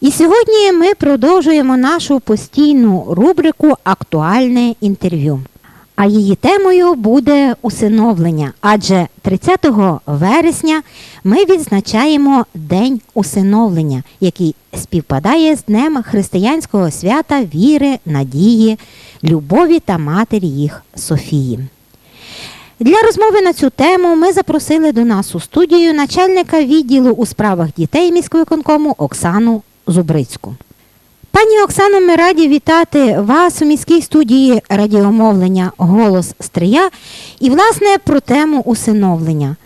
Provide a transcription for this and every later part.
І сьогодні ми продовжуємо нашу постійну рубрику Актуальне інтерв'ю. А її темою буде усиновлення, адже 30 вересня ми відзначаємо День усиновлення, який співпадає з Днем християнського свята віри, надії, любові та матері їх Софії. Для розмови на цю тему ми запросили до нас у студію начальника відділу у справах дітей міської конкому Оксану Зубрицьку. Пані Оксано, ми раді вітати вас у міській студії радіомовлення Голос Стрия і, власне, про тему усиновлення.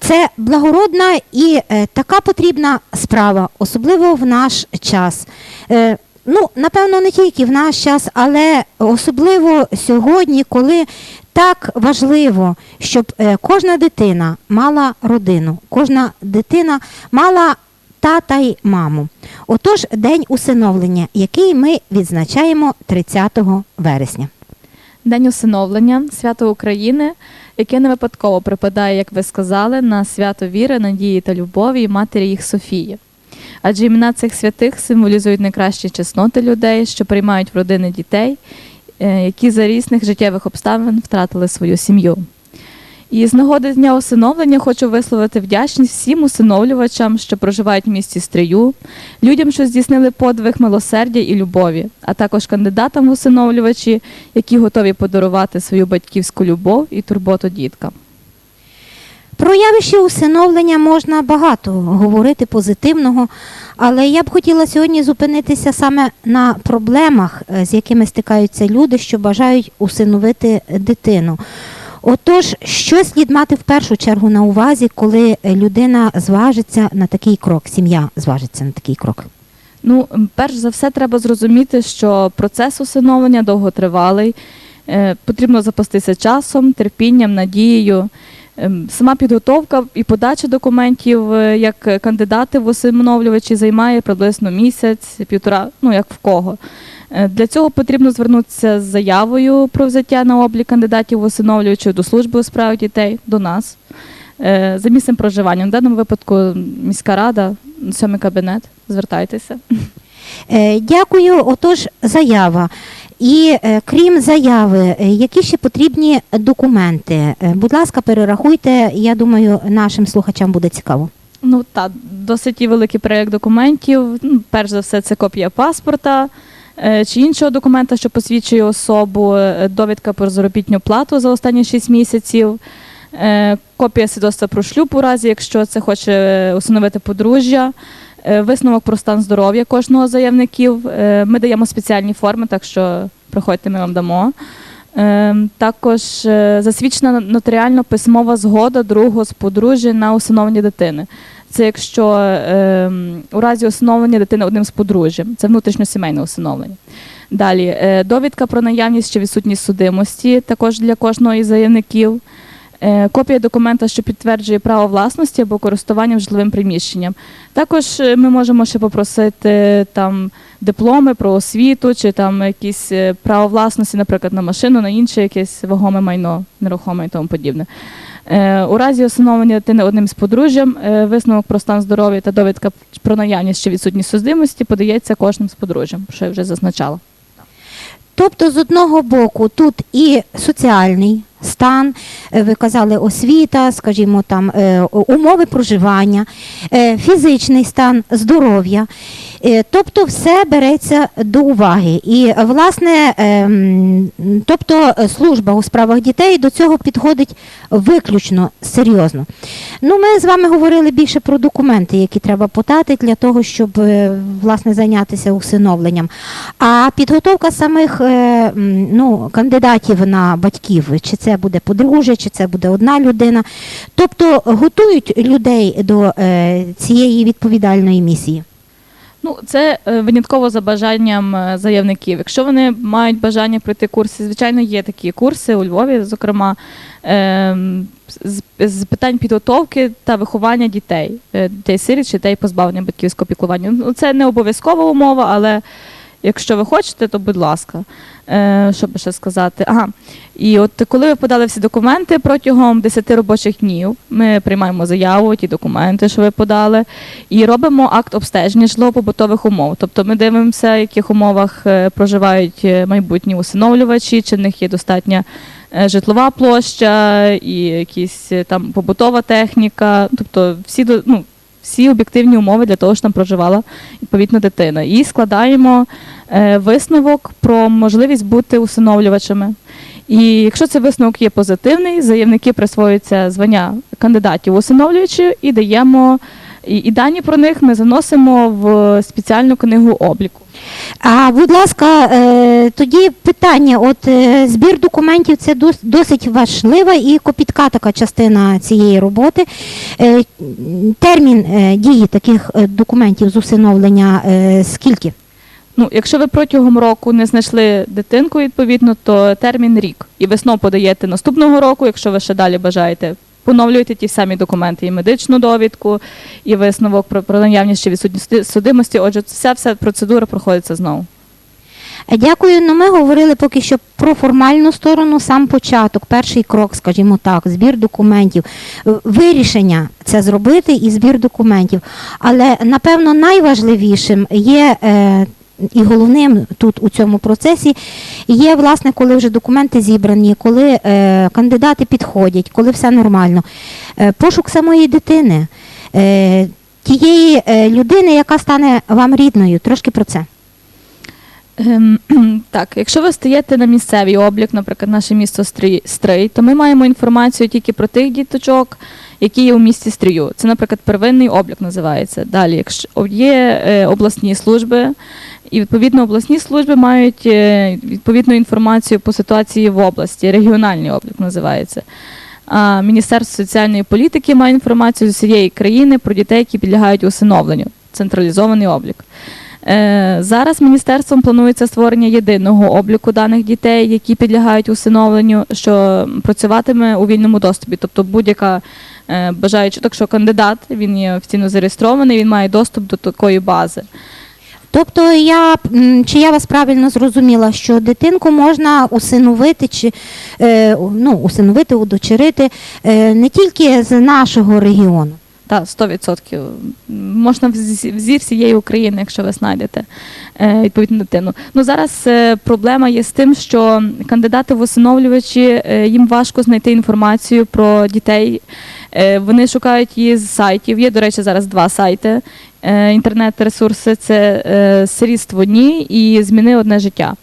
Це благородна і е, така потрібна справа, особливо в наш час. Е, ну, напевно, не тільки в наш час, але особливо сьогодні, коли так важливо, щоб е, кожна дитина мала родину, кожна дитина мала тата й маму. Отож, день усиновлення, який ми відзначаємо 30 вересня. День усиновлення, свято України, яке не випадково припадає, як ви сказали, на свято віри, надії та любові і матері їх Софії. Адже імена цих святих символізують найкращі чесноти людей, що приймають в родини дітей, е, які за різних життєвих обставин втратили свою сім'ю. І з нагоди дня усиновлення хочу висловити вдячність всім усиновлювачам, що проживають в місті Стрию, людям, що здійснили подвиг милосердя і любові, а також кандидатам в усиновлювачі, які готові подарувати свою батьківську любов і турботу діткам. Про явище усиновлення можна багато говорити позитивного, але я б хотіла сьогодні зупинитися саме на проблемах, е, з якими стикаються люди, що бажають усиновити дитину. Отож, що слід мати в першу чергу на увазі, коли людина зважиться на такий крок, сім'я зважиться на такий крок? Ну, перш за все, треба зрозуміти, що процес усиновлення довготривалий. Е, Потрібно запастися часом, терпінням, надією. Ем, Сама підготовка і подача документів е, як кандидати в усиновлювачі займає приблизно місяць, півтора, ну як в кого. Е, Для цього потрібно звернутися з заявою про взяття на облік кандидатів в усиновлювачів до служби у справах дітей, до нас. Е, За місцем проживання. В даному випадку міська рада, сьомий кабінет. Звертайтеся. Дякую. Отож, заява. І е, крім заяви, е, які ще потрібні документи? Е, Будь ласка, перерахуйте. Я думаю, нашим слухачам буде цікаво. Ну так, досить великий перелік документів. Ну, перш за все, це копія паспорта чи іншого документа, що посвідчує особу, довідка про заробітну плату за останні 6 місяців, копія свідоцтва про шлюб у разі, якщо це хоче усиновити подружжя. Е, Висновок про стан здоров'я кожного заявників. Е, Ми даємо спеціальні форми, так що приходьте, ми вам дамо. Е, Також засвідчена нотаріально письмова згода другого з подружжя на усиновлення дитини. Це якщо у разі усиновлення дитини одним з подружжям, це внутрішньосімейне усиновлення. Далі довідка про наявність чи відсутність судимості, також для кожного із заявників. Е, Копія документа, що підтверджує право власності або користування житловим приміщенням. Також е, ми можемо ще попросити там дипломи про освіту, чи там якісь е, право власності, наприклад, на машину, на інше якесь вагоме майно, нерухоме і тому подібне. Е, У разі усиновлення дитини одним з подружжям е, висновок про стан здоров'я та довідка про наявність чи відсутність судимості подається кожним з подружжям, що я вже зазначала. Тобто, з одного боку, тут і соціальний стан, е, ви казали освіта, скажімо, там е, умови проживання, е, фізичний стан, здоров'я. Тобто все береться до уваги. І, власне, ем, тобто служба у справах дітей до цього підходить виключно серйозно. Ну, ми з вами говорили більше про документи, які треба подати для того, щоб власне зайнятися усиновленням. А підготовка самих ну, кандидатів на батьків, чи це буде подружжя, чи це буде одна людина. Тобто готують людей до е, цієї відповідальної місії. Ну, це е, винятково за бажанням е, заявників. Якщо вони мають бажання пройти курси, звичайно, є такі курси у Львові, зокрема, ем, з, питань підготовки та виховання дітей, дітей сиріт, дітей позбавлення батьківського піклування. Ну, це не обов'язкова умова, але якщо ви хочете, то будь ласка. Е, що би ще сказати? Ага. І от коли ви подали всі документи протягом 10 робочих днів, ми приймаємо заяву, ті документи, що ви подали, і робимо акт обстеження житлово-побутових умов. Тобто ми дивимося, в яких умовах е, проживають е, майбутні усиновлювачі, чи в них є достатня е, житлова площа і якісь там побутова техніка, тобто всі ну, всі об'єктивні умови для того, щоб там проживала відповідно дитина. І складаємо е, висновок про можливість бути усиновлювачами. І якщо цей висновок є позитивний, заявники присвоюються звання кандидатів у усиновлювачі і даємо і, і дані про них ми заносимо в спеціальну книгу обліку. А будь ласка, е, тоді питання: от е, збір документів це дос- досить важлива і копітка така частина цієї роботи. Е, Термін дії таких документів з усиновлення скільки? Ну, якщо ви протягом року не знайшли дитинку, відповідно, то термін рік. І весно подаєте наступного року, якщо ви ще далі бажаєте. Поновлюєте ті самі документи, і медичну довідку, і висновок про, про наявність чи відсутність судимості. Отже, вся вся процедура проходиться знову. Е, Дякую. Ну, ми говорили поки що про формальну сторону, сам початок, перший крок, скажімо так, збір документів, Е, вирішення це зробити і збір документів. Але напевно найважливішим є. Е, і головним тут у цьому процесі є, власне, коли вже документи зібрані, коли е, кандидати підходять, коли все нормально. Е, пошук самої дитини, е, тієї е, людини, яка стане вам рідною. Трошки про це. Ем, так, якщо ви стаєте на місцевий облік, наприклад, наше місто Стрий, Стрий, то ми маємо інформацію тільки про тих діточок, які є у місті Стрию. Це, наприклад, первинний облік називається. Далі, якщо є е, обласні служби, і відповідно обласні служби мають е, відповідну інформацію по ситуації в області, регіональний облік називається. А Міністерство соціальної політики має інформацію з усієї країни про дітей, які підлягають усиновленню. Централізований облік. Е, Зараз міністерством планується створення єдиного обліку даних дітей, які підлягають усиновленню, що працюватиме у вільному доступі. Тобто будь-яка е, бажаюча, так що кандидат він є офіційно зареєстрований, він має доступ до такої бази. Тобто я чи я вас правильно зрозуміла, що дитинку можна усиновити чи е, ну, усиновити, удочерити не тільки з нашого регіону. Так, 100%. Можна взі взі всієї України, якщо ви знайдете е, відповідну дитину. Ну зараз е, проблема є з тим, що кандидати в усиновлювачі е, їм важко знайти інформацію про дітей. Вони шукають її з сайтів. Є, до речі, зараз два сайти. Інтернет-ресурси це «Сирітство Дні і Зміни одне життя.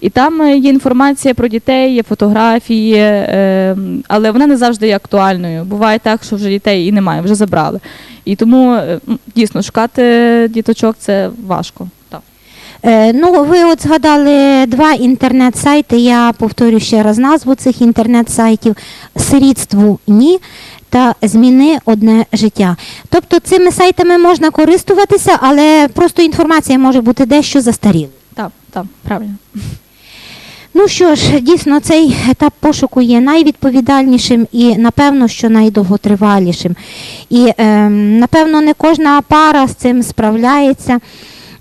І там е, є інформація про дітей, є фотографії, е, але вона не завжди є актуальною. Буває так, що вже дітей і немає, вже забрали. І тому е, дійсно шукати діточок це важко. Ну, ви от згадали два інтернет-сайти. Я повторю ще раз назву цих інтернет-сайтів: Сирітству ні та Зміни одне життя. Тобто цими сайтами можна користуватися, але просто інформація може бути дещо застарілою. Так, правильно. Ну що ж, дійсно, цей етап пошуку є найвідповідальнішим і, напевно, що найдовготривалішим. І, е, напевно, не кожна пара з цим справляється.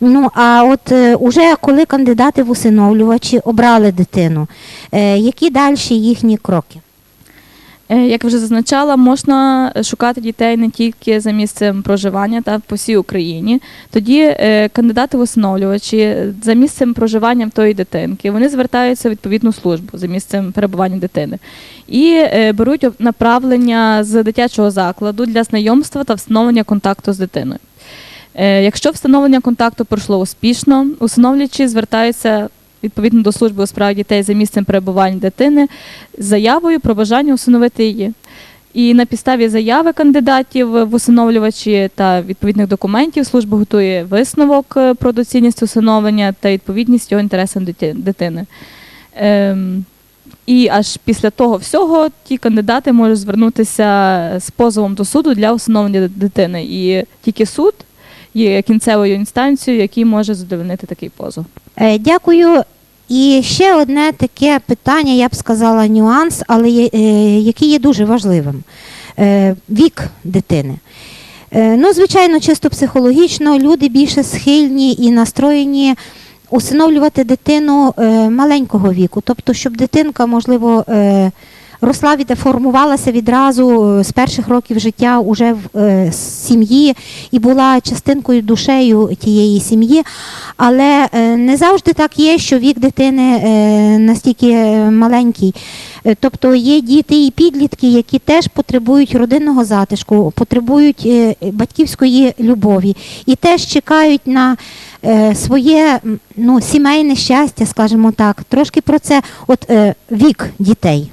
Ну, а от е, уже коли кандидати в усиновлювачі обрали дитину, е, які далі їхні кроки? Е, Як вже зазначала, можна шукати дітей не тільки за місцем проживання та по всій Україні. Тоді е, кандидати в усиновлювачі за місцем проживання тої дитинки вони звертаються в відповідну службу за місцем перебування дитини і е, беруть направлення з дитячого закладу для знайомства та встановлення контакту з дитиною. Якщо встановлення контакту пройшло успішно, усиновлювачі звертаються відповідно до служби у справах дітей за місцем перебування дитини з заявою про бажання усиновити її. І на підставі заяви кандидатів в усиновлювачі та відповідних документів служба готує висновок е, про доцільність усиновлення та відповідність його інтересам дитини. Ем, і аж після того всього ті кандидати можуть звернутися з позовом до суду для усиновлення дитини. І тільки суд є кінцевою інстанцією, який може задовольнити такий позов. Е, Дякую. І ще одне таке питання, я б сказала, нюанс, але е, який є дуже важливим. Е, Вік дитини. Е, Ну, звичайно, чисто психологічно люди більше схильні і настроєні усиновлювати дитину маленького віку. Тобто, щоб дитинка, можливо, росла від, формувалася відразу е, з перших років життя уже в е, сім'ї і була частинкою душею тієї сім'ї. Але е, не завжди так є, що вік дитини настільки маленький. Тобто є діти і підлітки, які теж потребують родинного затишку, потребують батьківської любові і теж чекають на своє ну, сімейне щастя, скажімо так. Трошки про це, от вік дітей.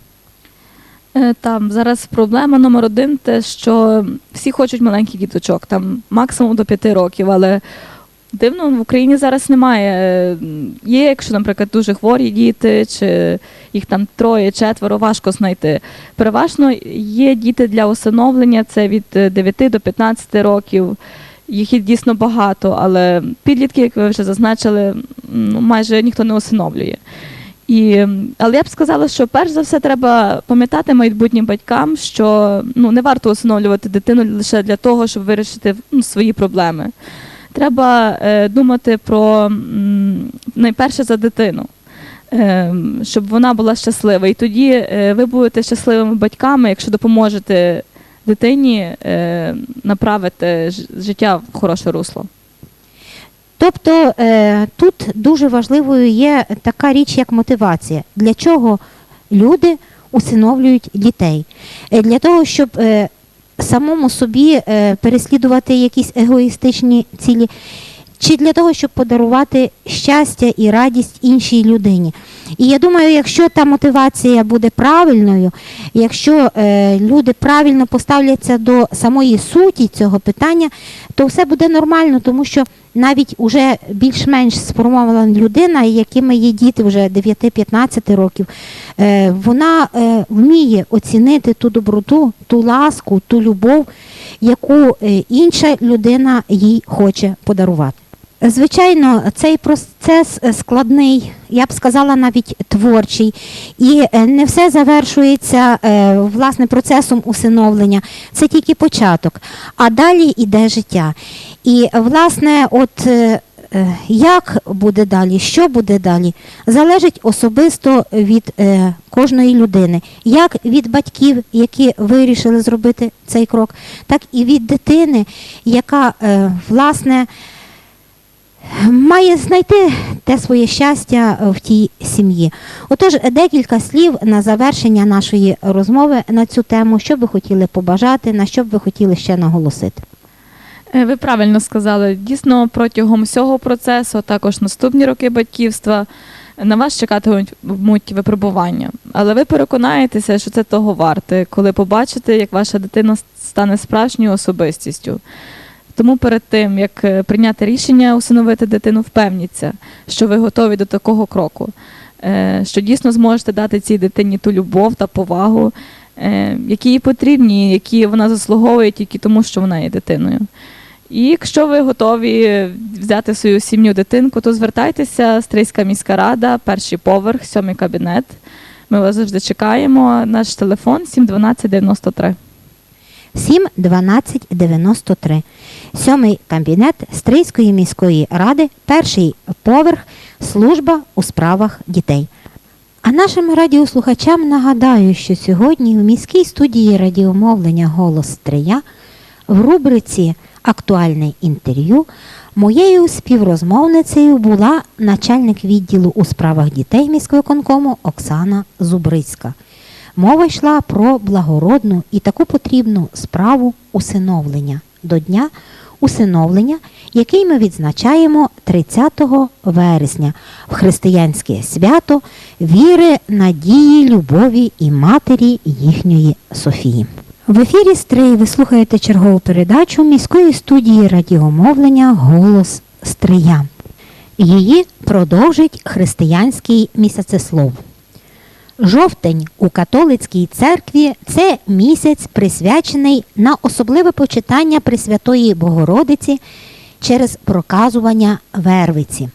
Е, Там зараз проблема номер один, те, що всі хочуть маленьких діточок, там максимум до п'яти років, але дивно в Україні зараз немає. Е, Є, якщо, наприклад, дуже хворі діти, чи їх там троє, четверо, важко знайти. Переважно є діти для усиновлення, це від е, 9 до 15 років. Їх дійсно багато, але підлітки, як ви вже зазначили, ну, майже ніхто не усиновлює. І, але я б сказала, що перш за все треба пам'ятати майбутнім батькам, що ну, не варто усиновлювати дитину лише для того, щоб вирішити ну, свої проблеми. Треба е, думати про м, найперше за дитину, е, щоб вона була щаслива. І тоді е, ви будете щасливими батьками, якщо допоможете дитині е, направити життя в хороше русло. Тобто е, тут дуже важливою є така річ, як мотивація. Для чого люди усиновлюють дітей? Е, для того, щоб е, самому собі переслідувати якісь егоїстичні цілі, чи для того, щоб подарувати щастя і радість іншій людині. І я думаю, якщо та мотивація буде правильною, якщо е, люди правильно поставляться до самої суті цього питання, то все буде нормально, тому що навіть уже більш-менш сформована людина, якими є діти вже 9-15 років, е, вона е, вміє оцінити ту доброту, ту ласку, ту любов, яку е, інша людина їй хоче подарувати. Звичайно, цей процес складний, я б сказала, навіть творчий, і е, не все завершується е, власне процесом усиновлення. Це тільки початок, а далі йде життя. І власне, от е, як буде далі, що буде далі, залежить особисто від кожної людини, як від батьків, які вирішили зробити цей крок, так і від дитини, яка власне має знайти те своє щастя в тій сім'ї. Отож, декілька слів на завершення нашої розмови на цю тему, що ви хотіли побажати, на що б ви хотіли ще наголосити. Е, Ви правильно сказали. Дійсно, протягом всього процесу, а також наступні роки батьківства, на вас чекатимуть випробування. Але ви переконаєтеся, що це того варте, коли побачите, як ваша дитина стане справжньою особистістю. Тому перед тим, як е, прийняти рішення усиновити дитину, впевніться, що ви готові до такого кроку, е, що дійсно зможете дати цій дитині ту любов та повагу, е, які їй потрібні, які вона заслуговує тільки тому, що вона є дитиною. І якщо ви готові взяти свою сім'ю дитинку, то звертайтеся, Стрийська міська рада, перший поверх, сьомий кабінет. Ми вас завжди чекаємо. Наш телефон 71293. 7 12 93. Сьомий кабінет Стрийської міської ради, перший поверх, служба у справах дітей. А нашим радіослухачам нагадаю, що сьогодні в міській студії радіомовлення Голос Стрия в рубриці Актуальне інтерв'ю моєю співрозмовницею була начальник відділу у справах дітей міськвиконкому Оксана Зубрицька. Мова йшла про благородну і таку потрібну справу усиновлення до дня усиновлення, який ми відзначаємо 30 вересня в християнське свято віри, надії, любові і матері їхньої Софії. В ефірі Стрий ви слухаєте чергову передачу міської студії радіомовлення Голос Стрия. Її продовжить християнський місяцеслов. Жовтень у католицькій церкві це місяць, присвячений на особливе почитання Пресвятої Богородиці через проказування вервиці.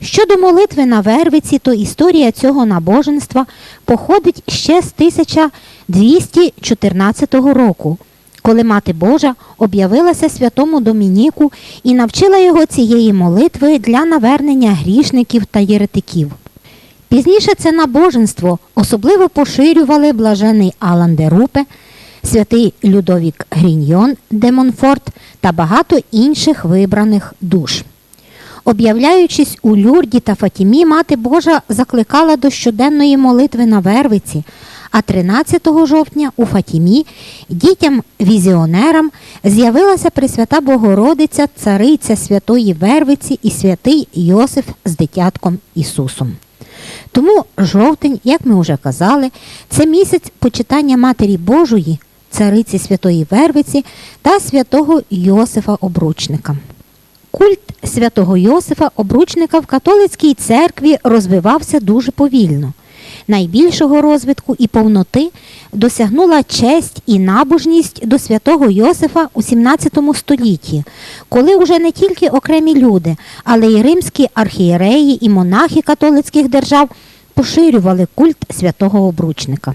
Щодо молитви на Вервиці, то історія цього набоженства походить ще з 1214 року, коли Мати Божа об'явилася святому Домініку і навчила його цієї молитви для навернення грішників та єретиків. Пізніше це набоженство особливо поширювали блажений Алан де Рупе, святий Людовік Гріньйон де Монфорт та багато інших вибраних душ. Об'являючись у Люрді та Фатімі, Мати Божа закликала до щоденної молитви на Вервиці, а 13 жовтня у Фатімі дітям-візіонерам з'явилася Пресвята Богородиця, цариця Святої Вервиці і святий Йосиф з дитятком Ісусом. Тому жовтень, як ми вже казали, це місяць почитання Матері Божої, цариці Святої Вервиці та святого Йосифа Обручника. Культ святого Йосифа Обручника в католицькій церкві розвивався дуже повільно. Найбільшого розвитку і повноти досягнула честь і набожність до святого Йосифа у 17 столітті, коли вже не тільки окремі люди, але й римські архієреї і монахи католицьких держав поширювали культ святого обручника.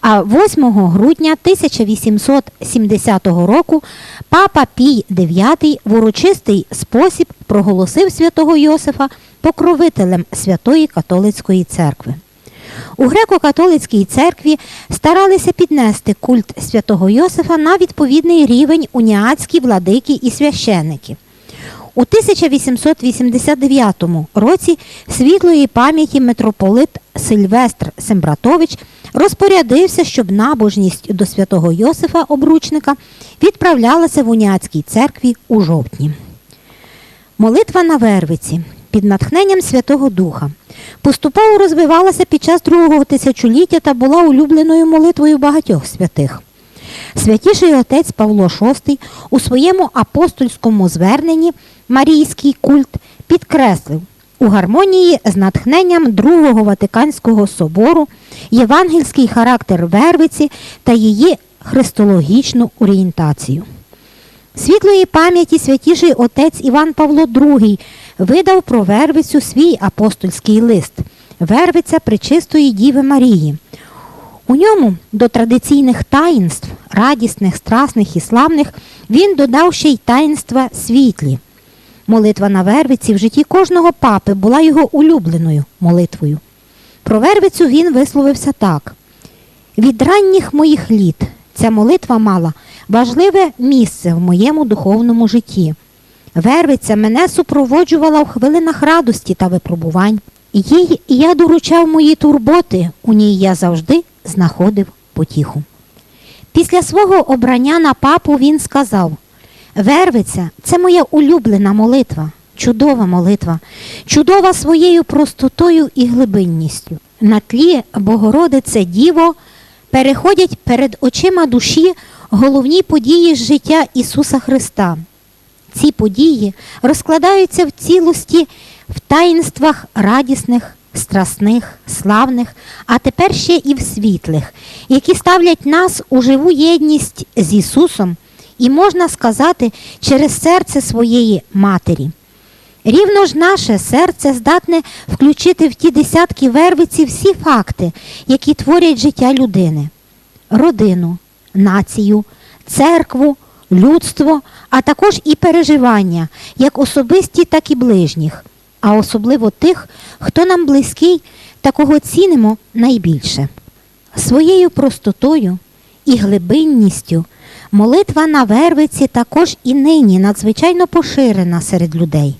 А 8 грудня 1870 року папа Пій IX в урочистий спосіб проголосив святого Йосифа покровителем Святої католицької церкви. У греко-католицькій церкві старалися піднести культ святого Йосифа на відповідний рівень уніатські владики і священики. У 1889 році світлої пам'яті митрополит Сильвестр Сембратович розпорядився, щоб набожність до святого Йосифа Обручника відправлялася в уніатській церкві у жовтні. Молитва на Вервиці під натхненням Святого Духа поступово розвивалася під час другого тисячоліття та була улюбленою молитвою багатьох святих. Святіший отець Павло VI у своєму апостольському зверненні Марійський культ підкреслив у гармонії з натхненням Другого Ватиканського собору євангельський характер Вервиці та її христологічну орієнтацію. Світлої пам'яті святіший отець Іван Павло II видав про Вервицю свій апостольський лист Вервиця Пречистої Діви Марії. У ньому до традиційних таїнств, радісних, страсних і славних, він додав ще й таїнства світлі. Молитва на Вервиці в житті кожного папи була його улюбленою молитвою. Про Вервицю він висловився так: від ранніх моїх літ ця молитва мала важливе місце в моєму духовному житті. Вервиця мене супроводжувала в хвилинах радості та випробувань. Їй я доручав мої турботи, у ній я завжди знаходив потіху. Після свого обрання на папу він сказав: Вервиця це моя улюблена молитва, чудова молитва, чудова своєю простотою і глибинністю. На тлі Богородице Діво переходять перед очима душі головні події з життя Ісуса Христа. Ці події розкладаються в цілості в таїнствах радісних, страсних, славних, а тепер ще і в світлих, які ставлять нас у живу єдність з Ісусом і, можна сказати, через серце своєї Матері. Рівно ж наше серце здатне включити в ті десятки вервиці всі факти, які творять життя людини, родину, націю, церкву, людство, а також і переживання, як особисті, так і ближніх, а особливо тих, хто нам близький та кого цінимо найбільше. Своєю простотою і глибинністю молитва на Вервиці також і нині надзвичайно поширена серед людей.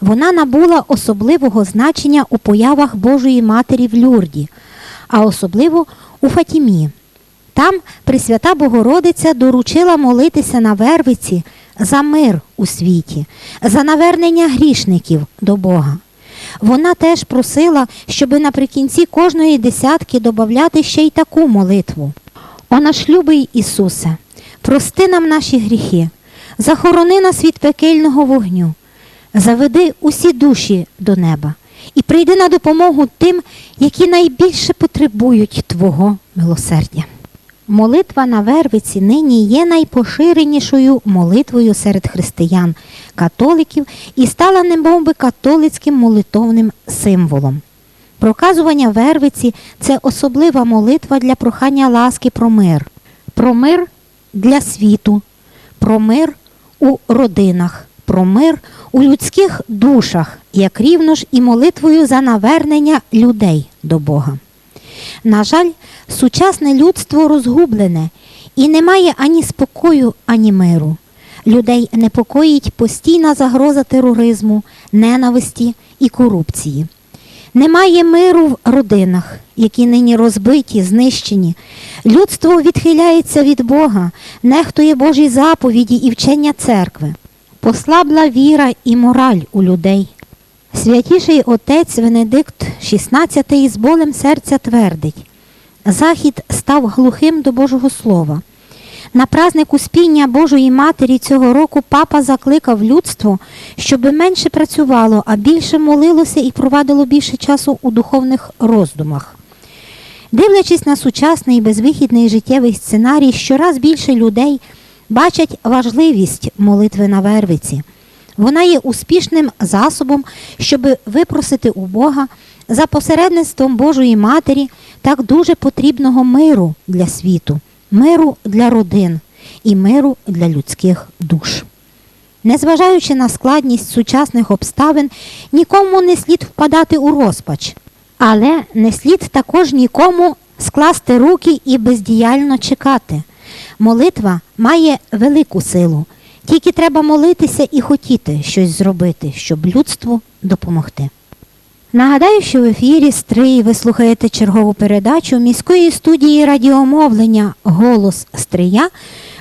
Вона набула особливого значення у появах Божої Матері в Люрді, а особливо у Фатімі. Там Пресвята Богородиця доручила молитися на Вервиці за мир у світі, за навернення грішників до Бога. Вона теж просила, щоби наприкінці кожної десятки додати ще й таку молитву. О наш любий Ісусе, прости нам наші гріхи, захорони нас від пекельного вогню, заведи усі душі до неба і прийди на допомогу тим, які найбільше потребують Твого милосердя. Молитва на Вервиці нині є найпоширенішою молитвою серед християн, католиків і стала немовби католицьким молитовним символом. Проказування Вервиці це особлива молитва для прохання ласки про мир, про мир для світу, про мир у родинах, про мир у людських душах, як рівно ж і молитвою за навернення людей до Бога. На жаль, сучасне людство розгублене і немає ані спокою, ані миру. Людей непокоїть постійна загроза тероризму, ненависті і корупції. Немає миру в родинах, які нині розбиті, знищені. Людство відхиляється від Бога, нехтує Божі заповіді і вчення церкви. Послабла віра і мораль у людей. Святіший отець Венедикт XVI з болем серця твердить: Захід став глухим до Божого Слова. На праздник Успіння Божої Матері цього року папа закликав людство, щоб менше працювало, а більше молилося і провадило більше часу у духовних роздумах. Дивлячись на сучасний безвихідний життєвий сценарій, щораз більше людей бачать важливість молитви на Вервиці. Вона є успішним засобом, щоб випросити у Бога за посередництвом Божої Матері так дуже потрібного миру для світу, миру для родин і миру для людських душ. Незважаючи на складність сучасних обставин, нікому не слід впадати у розпач, але не слід також нікому скласти руки і бездіяльно чекати. Молитва має велику силу. Тільки треба молитися і хотіти щось зробити, щоб людству допомогти. Нагадаю, що в ефірі Стрий ви слухаєте чергову передачу міської студії радіомовлення Голос Стрия.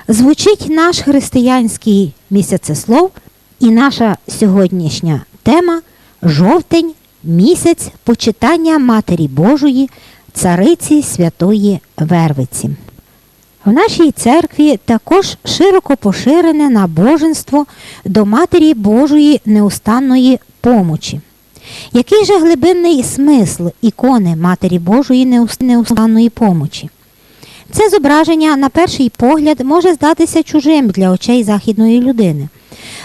Звучить наш християнський місяцеслов і наша сьогоднішня тема жовтень місяць почитання Матері Божої, цариці Святої Вервиці. В нашій церкві також широко поширене набоженство до Матері Божої неустанної помочі. Який же глибинний смисл ікони Матері Божої неустанної помочі? Це зображення, на перший погляд, може здатися чужим для очей західної людини.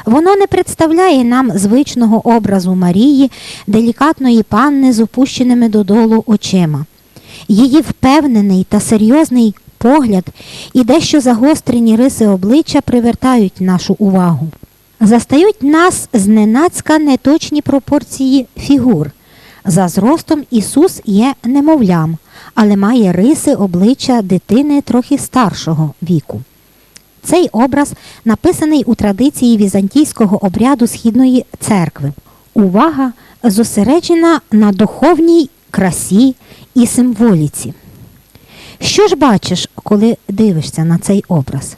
Воно не представляє нам звичного образу Марії, делікатної панни з опущеними додолу очима. Її впевнений та серйозний погляд і дещо загострені риси обличчя привертають нашу увагу. Застають нас зненацька неточні пропорції фігур. За зростом Ісус є немовлям, але має риси обличчя дитини трохи старшого віку. Цей образ написаний у традиції візантійського обряду Східної церкви. Увага зосереджена на духовній красі і символіці. Що ж бачиш, коли дивишся на цей образ?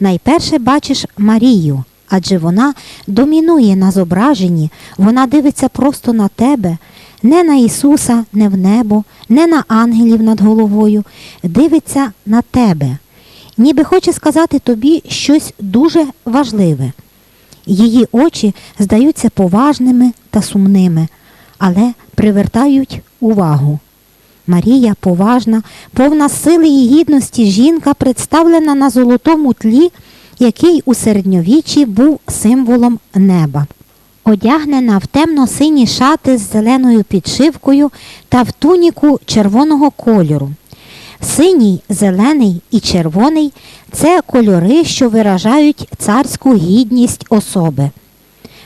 Найперше бачиш Марію, адже вона домінує на зображенні, вона дивиться просто на тебе, не на Ісуса, не в небо, не на ангелів над головою, дивиться на тебе, ніби хоче сказати тобі щось дуже важливе. Її очі здаються поважними та сумними, але привертають увагу. Марія поважна, повна сили і гідності жінка представлена на золотому тлі, який у середньовіччі був символом неба. Одягнена в темно-сині шати з зеленою підшивкою та в туніку червоного кольору. Синій, зелений і червоний це кольори, що виражають царську гідність особи.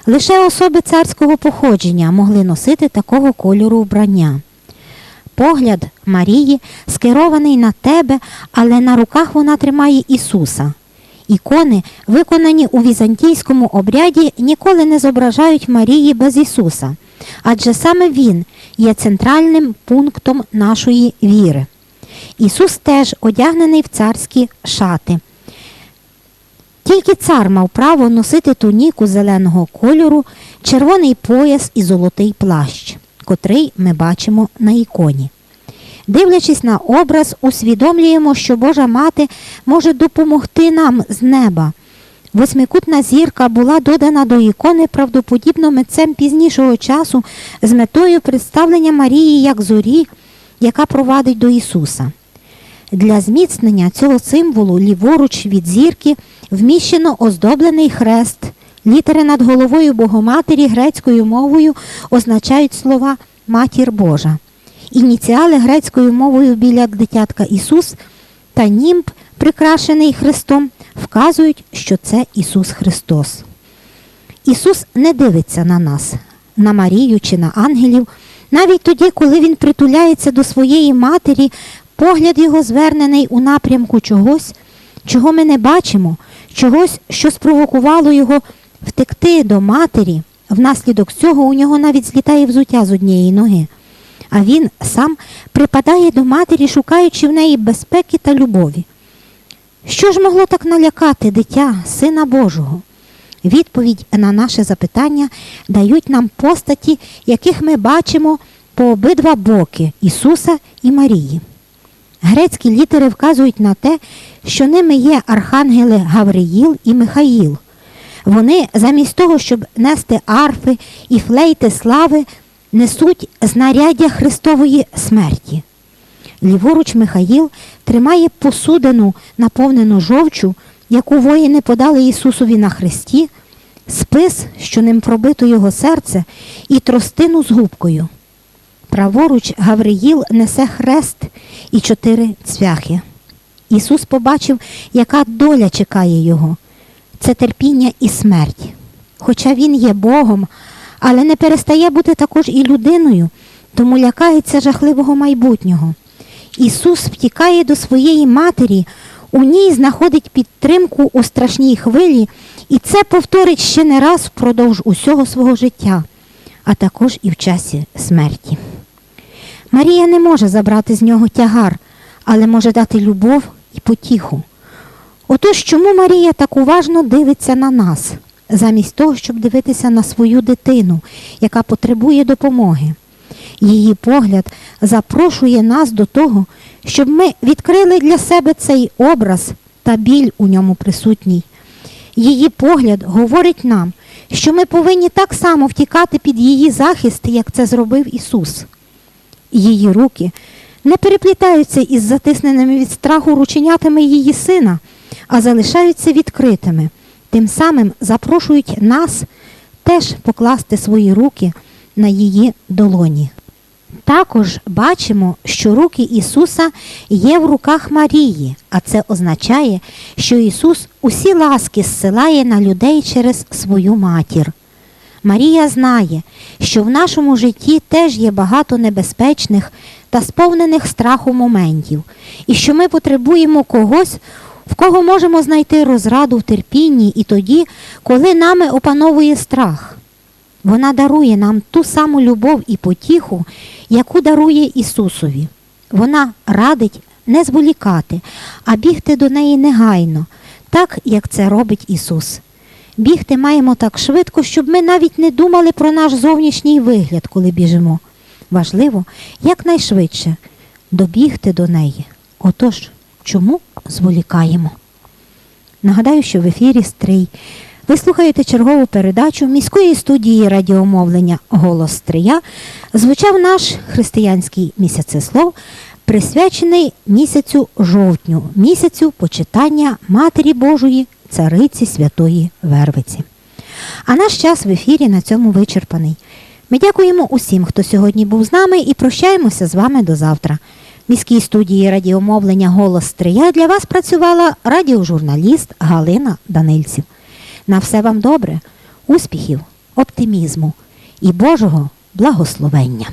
Лише особи царського походження могли носити такого кольору вбрання. Погляд Марії скерований на тебе, але на руках вона тримає Ісуса. Ікони, виконані у візантійському обряді, ніколи не зображають Марії без Ісуса, адже саме Він є центральним пунктом нашої віри. Ісус теж одягнений в царські шати. Тільки цар мав право носити туніку зеленого кольору, червоний пояс і золотий плащ, котрий ми бачимо на іконі. Дивлячись на образ, усвідомлюємо, що Божа Мати може допомогти нам з неба. Восьмикутна зірка була додана до ікони правдоподібно митцем пізнішого часу з метою представлення Марії як зорі, яка провадить до Ісуса. Для зміцнення цього символу ліворуч від зірки вміщено оздоблений хрест. Літери над головою Богоматері грецькою мовою означають слова Матір Божа. Ініціали грецькою мовою біля дитятка Ісус та німб, прикрашений Христом, вказують, що це Ісус Христос. Ісус не дивиться на нас, на Марію чи на ангелів, навіть тоді, коли Він притуляється до своєї матері, погляд його звернений у напрямку чогось, чого ми не бачимо, чогось, що спровокувало його втекти до матері. Внаслідок цього у нього навіть злітає взуття з однієї ноги. А він сам припадає до матері, шукаючи в неї безпеки та любові. Що ж могло так налякати дитя, Сина Божого? Відповідь на наше запитання дають нам постаті, яких ми бачимо по обидва боки Ісуса і Марії. Грецькі літери вказують на те, що ними є архангели Гавриїл і Михаїл. Вони замість того, щоб нести арфи і флейти слави, несуть знаряддя Христової смерті. Ліворуч Михаїл тримає посудину, наповнену жовчу, яку воїни подали Ісусові на хресті, спис, що ним пробито його серце, і тростину з губкою. Праворуч Гавриїл несе хрест і чотири цвяхи. Ісус побачив, яка доля чекає його. Це терпіння і смерть. Хоча Він є Богом, але не перестає бути також і людиною, тому лякається жахливого майбутнього. Ісус втікає до своєї матері, у ній знаходить підтримку у страшній хвилі, і це повторить ще не раз впродовж усього свого життя, а також і в часі смерті. Марія не може забрати з нього тягар, але може дати любов і потіху. Отож, чому Марія так уважно дивиться на нас, замість того, щоб дивитися на свою дитину, яка потребує допомоги? Її погляд запрошує нас до того, щоб ми відкрили для себе цей образ та біль у ньому присутній. Її погляд говорить нам, що ми повинні так само втікати під її захист, як це зробив Ісус. Її руки не переплітаються із затисненими від страху рученятами її сина, а залишаються відкритими. Тим самим запрошують нас теж покласти свої руки на її долоні. Також бачимо, що руки Ісуса є в руках Марії, а це означає, що Ісус усі ласки зсилає на людей через свою матір. Марія знає, що в нашому житті теж є багато небезпечних та сповнених страху моментів, і що ми потребуємо когось, в кого можемо знайти розраду в терпінні і тоді, коли нами опановує страх. Вона дарує нам ту саму любов і потіху, яку дарує Ісусові. Вона радить не зволікати, а бігти до неї негайно, так як це робить Ісус. Бігти маємо так швидко, щоб ми навіть не думали про наш зовнішній вигляд, коли біжимо. Важливо якнайшвидше добігти до неї. Отож, чому зволікаємо? Нагадаю, що в ефірі Стрий. Ви слухаєте чергову передачу міської студії радіомовлення Голос Стрия. Звучав наш християнський місяцеслов, присвячений місяцю жовтню, місяцю почитання Матері Божої, Цариці Святої Вервиці. А наш час в ефірі на цьому вичерпаний. Ми дякуємо усім, хто сьогодні був з нами, і прощаємося з вами до завтра. Міській студії радіомовлення Голос Стрия для вас працювала радіожурналіст Галина Данильців. На все вам добре, успіхів, оптимізму і Божого благословення.